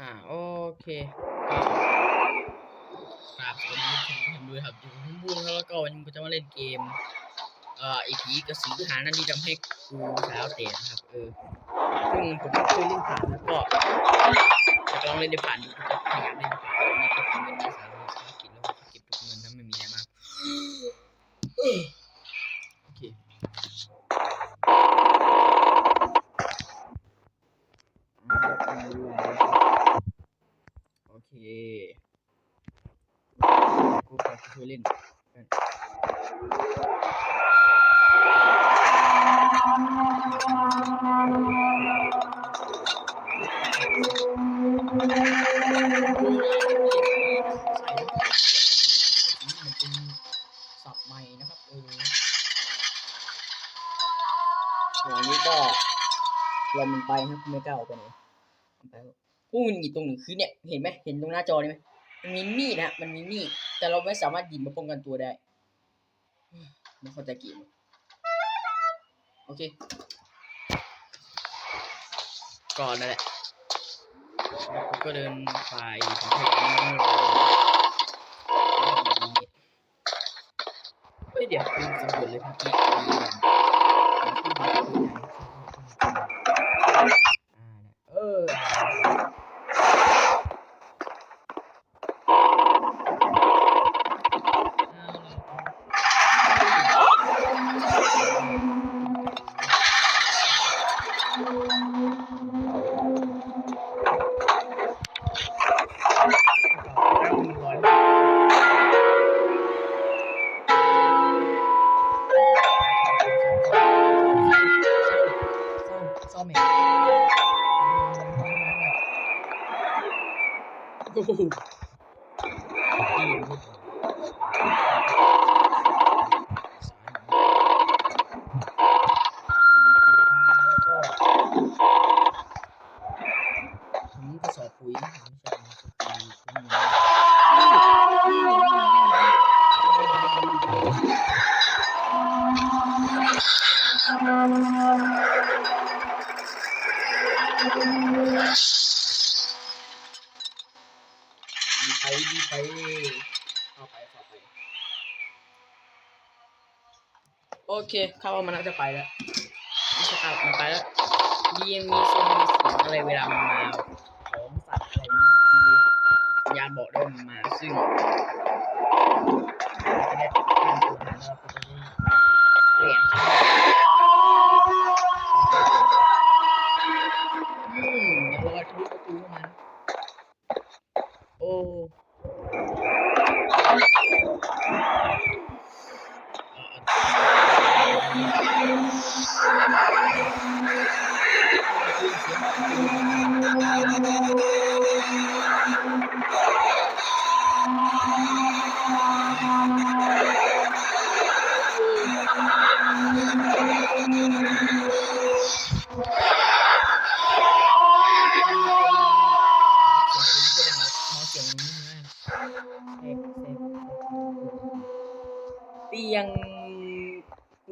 อ่าโอเคครับสวัสดีทุกท่านด้วยครับอยู่ผมบูมครับแล้วก็วันนี้ผมก็จะมาเล่นเกม เอ่อไอผีกระสือหานั่นที่ทำให้กูสาวเตะนะครับเออซึ่งผมก็เคยเล่นผ่านแล้วก็จะลองเล่นได้ผ่านดูจะพยายามเล่นผ่านนี่ก็ทำเงินได้สามร้อยภารกิจแล้วก็เก็บทุกเงินถ้าไม่มีอะไรมากโอเค โอเค กูไปช่วยเล่นกันมันเป็น สับใหม่นะครับเออส่วนนี้ก็ลมมันไปครับไม่กล้าออกไปไหนไปแล้วผู้มันอีกตรงหนึ่งคือเนี่ยเห็นไหมเห็นตรงหน้าจอนี่ไหมมันมีมีดนะมันมีมีดแต่เราไม่สามารถหยิบมาป้องกันตัวได้ไม่เข้าใจเกมโอเค ก่อนนั่นแหละแล้วก็เดินไปถึงเพจนี้เฮ้ยเดี๋ยวคุณสำรวจเลยพี่ ดีไปดีไปเข้าไปเข้าไป โอเค เข้ามันน่าจะไปแล้วไม่ใช่ครับมันไปแล้วดียังมีทรงมีเสียงอะไรเวลามันมาของสัตว์อะไรมีสัญญาณบอกด้วยมันมาซึ่งจะได้เป็นตัวนั้นแล้วก็จะ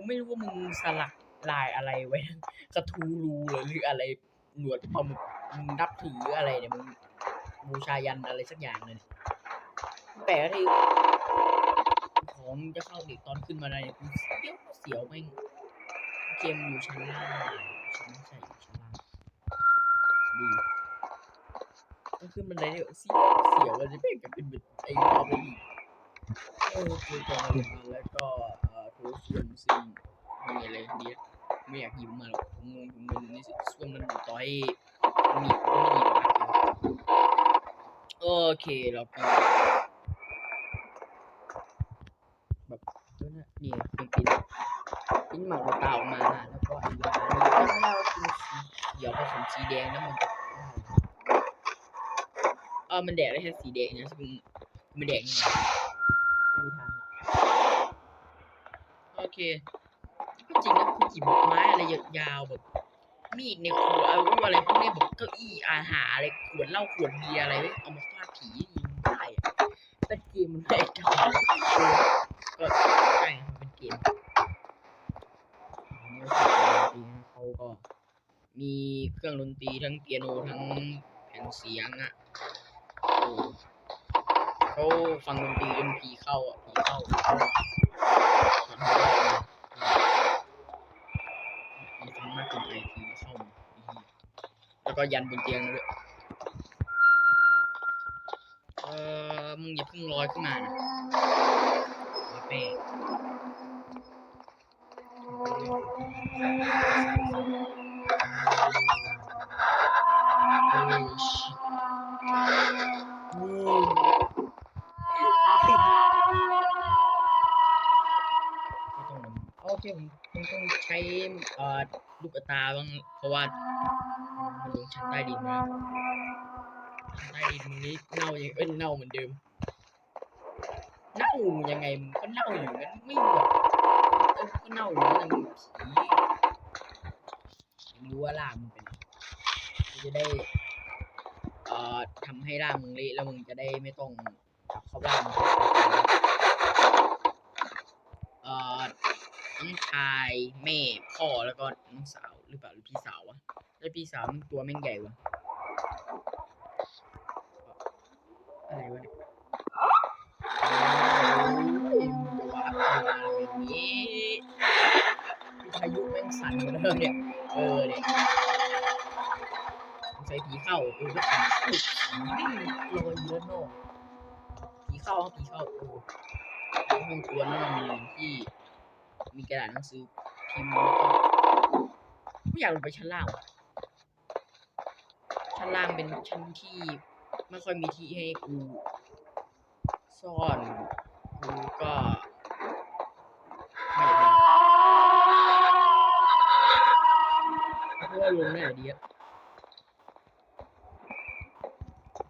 ไม่รู้ว่ามึงสลักลายอะไรไว้กระทูรูหรืออะไรหนวดปลามึกมึงนับถืออะไรเนี่ยมึงบูชายันอะไรสักอย่างเลยเนี่ยแปลกที่ของมึงจะเข้าเด็กตอนขึ้นมาได้เนี่ยกูเสียวเสียวแม่งเกมอยู่ชั้นล่างชั้นใช่ชั้นล่างดีก็ขึ้นบันไดเนี่ยเสียวเสียวเลยจะเป็นกับเป็นไอ้รอบเลยอีกเออคือก่อนแล้วก็ อ่อโถส้วมซึ่งไม่มีอะไรดีไม่อยากหยิบมาหรอกผมงงผมเป็นนี่ส้วมนั้นอยู่ต่อยมีไม่หยิบมาโอเคแล้วก็แบบเออเนี่ยนี่เป็นปิ้นปิ้นหมากกระเต่ามาแล้วก็อีกอย่างนึงก็ไม่าเป็นสีเขียวผสมสีแดงแล้วมันเออมันแดกได้แค่สีแดงนะซึ่งมันแดกยังไง เคก็จริงนะคุณหยิบไม้อะไรยาวๆแบบ มีดในครัวอาอะไรพวกนี้แบบเก้าอี้อาหารอะไรขวดเหล้าขวดเบียร์อะไรไว้เอามาฟาดผียิงได้อะแต่เกมมันไม่ทำเอก็ใช่มันเป็นเกมอันนี้ก็คือดนตรีนะเขาก็มีเครื่องดนตรีทั้งเปียโนทั้งแผ่นเสียงอะเขาฟังดนตรีจนผีเข้าอะผีเข้าผีเข้าขอโทษมีฟังมากเกินไปผีเข้ามาไอ้เหี้ย แล้วก็ยันบนเตียงด้วย เออมึงอย่าเพิ่งลอยขึ้นมานะไอ้เป้โอ้ยชิโอเคผมต้องใช้ลูกตาบ้างเพราะว่า มันลงชั้นใต้ดินมาชั้นใต้ดินมันนี่เน่ายังเอ้ยเน่าเหมือนเดิม เน่ายังไงมันก็เน่าอยู่งั้นไม่แบบเออก็เน่าอยู่นั่นกันผีรู้ว่าร่างมึงเป็นมึงจะได้เอ่อทำให้ร่างมึงเละแล้วมึงจะได้ไม่ต้องจับเข้าร่างมึงเอ่อน้องชายแม่พ่อแล้วก็น้องสาวหรือเปล่าหรือพี่สาววะ แล้วพี่สามตัวแม่งใหญ่วะอะไรวะเนี่ยโอ้ยมึงจะว่าไปมาแบบนี้พายุแม่งสั่นหมดแล้วเนี่ย เออเนี่ยสงสัยผีเข้าเออก็ผีเข้าผีวิ่งลอยอยู่ด้านนอกผีเข้าครับผีเข้าโอ้แล้วห้องครัวนั่นมันมีที่ มีกระดาษหนังสือพิมพ์แล้วก็ไม่อยากลงไปชั้นล่างว่ะ ชั้นล่างเป็นชั้นที่ไม่ค่อยมีที่ให้กูซ่อนกูก็ไม่อยากลงเพราะว่าลงได้ดีอะ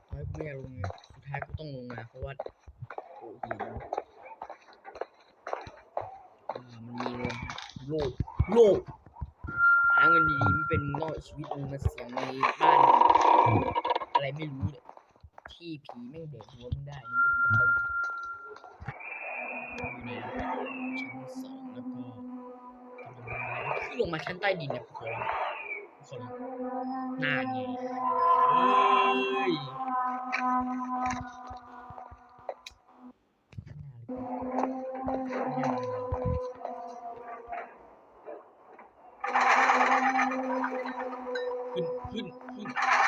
เพราะไม่อยากลงไงสุดท้ายก็ต้องลงมาเพราะว่าโอ้โหอ่มันมีเงินโลกโลกหาเงินดีๆมันเป็นนอกชีวิตมึงมาเสียงในบ้าน อะไรไม่รู้เนี่ยที่ผีแม่เด็กหัวมึงได้นี่มึงเข้ามาอยู่ในชั้นสองแล้วก็ที่ลงมาชั้นใต้ดินเนี่ยขอร้องขอร้องหน้าไงเฮ้ยขึ้นขึ้นขึ้น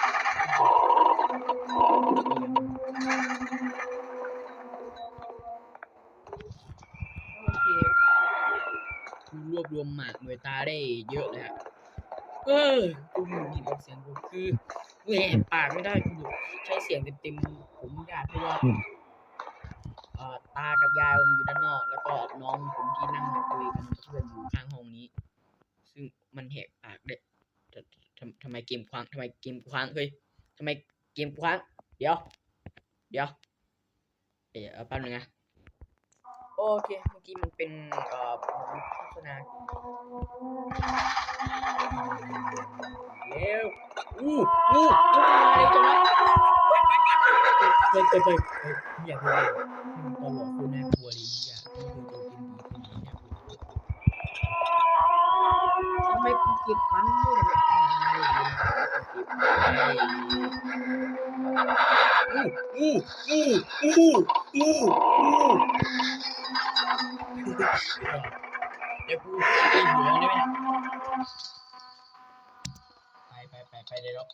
รวบรวมหมากหน่วยตาได้เยอะเลยฮะเออกูหงุดหงิดกับเสียงกูคือกูแหกปากไม่ได้กูใช้เสียงเต็มๆผมไม่ได้เพราะว่าเอ่อตากับยายผมอยู่ด้านนอก แล้วก็น้องผมที่นั่งคุยกันกับเพื่อนอยู่ข้างห้องนี้ ซึ่งมันแหกปากเด็ดทำทำไมเกมคว้างทำไมเกมคว้างเฮ้ย ทำไมเกมคว้าง เดี๋ยว เดี๋ยว เดี๋ยวเอาแป๊บนึงนะ โอเค เมื่อกี้มันเป็นเอ่อโฆษณาเร็วอู้อู้อู้อะไรจังวะเฮ้ยเฮ้ยเฮ้ยเฮ้ยอย่าเพิ่งเลยมันตลกคุณน่ากลัวเลยอย่าไม่เคยเจอเกมผีคนนี้น่ากลัวทำไมกูเก็บตังค์ด้วยเนี่ยเก็บไป อู้อู้อู้อู้อู้เดี๋ยวกูไปหัวได้ไหมไปไปไปไปเลยแล้ว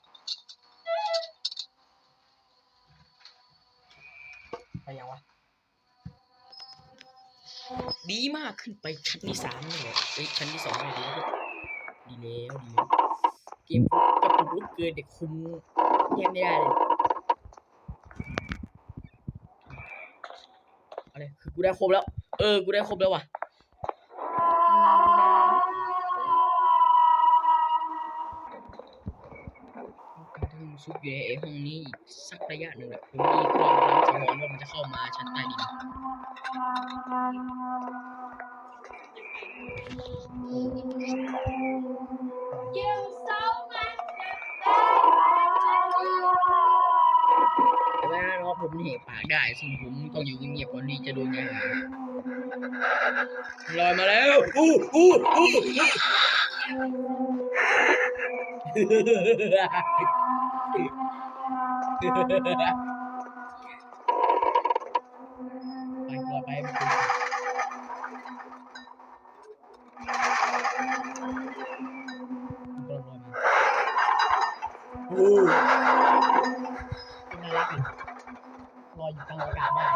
ไปยังวะ ดีมากขึ้นไปชั้นที่สามเลยเหรอเอ้ยชั้นที่สองเลยดีแล้วดีแล้วดีแล้วเกมกระปุกลูกเกินเด็กคุมแยกไม่ได้เลยอะไรคือ กูได้ครบแล้ว เออ กูได้ครบแล้วว่ะต้องซุกอยู่ในห้องนี้อีกสักระยะหนึ่งแหละผมมีความรังสังหรณ์ว่ามันจะเข้ามาชั้นใต้ดินแว่าน้องผมเหตุปากได้ซึ่งผมต้องอยู่เงียบๆก่อนที่จะโดนยาหาลอยมาแล้ว อู้อู้อู้อู้ไปรอไปให้มันเป็นมันก็รอมาโอ้เป็นน่ารักเลยล อยอยู่กลางอากาศได้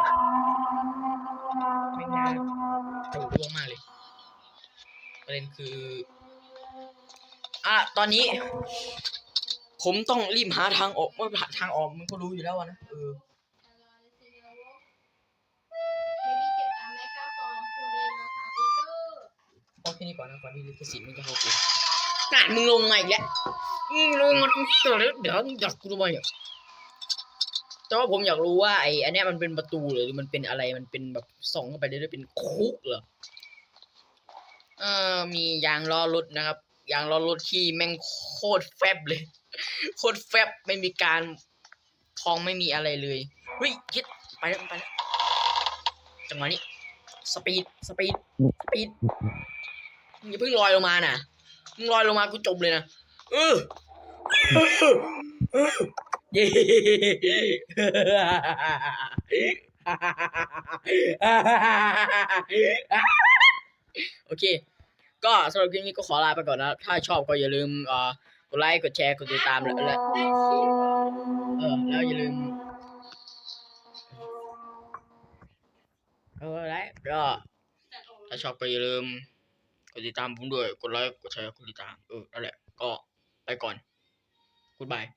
ไม่น่าถูกล่วงมากเลย ประเด็นคือ อะ ตอนนี้ ผมต้องรีบหาทางออกว่าทางออกมันก็รู้อยู่แล้วนะเออพอแค่นี้ก่อนนะก่อนที่ลิขสิทธิ์มันจะเข้ากูงานมึงลงมาอีกแล้วมึงลงมาเดี๋ยวเดี๋ยวอยากกูรู้มาเนี่ย แต่ว่าผมอยากรู้ว่าไอ้อันเนี้ยมันเป็นประตูหรือมันเป็นอะไรมันเป็นแบบส่องเข้าไปได้ด้วยเป็นคุกเหรอเออมียางล้อรถนะครับยางล้อรถที่แม่งโคตรแฟบเลย โคตรแฟบไม่มีการทองไม่มีอะไรเลยเฮ้ยคิดไปแล้วไปแล้วจังหวะนี้สปีดสปีดสปีดมึงอย่าเพิ่งลอยลงมาน่ะมึงลอยลงมากูจบเลยนะเออ เย้โอเค ก็สำหรับคลิปนี้ก็ขอลาไปก่อนนะ ถ้าชอบก็อย่าลืมกดไลค์กดแชร์กดติดตามแล้วและเออแล้วอย่าลืมเออแล้วก็ถ้าชอบก็อย่าลืมกดติดตามผมด้วย กดไลค์กดแชร์กดติดตามเออนั่นแหละก็ไปก่อน Goodbye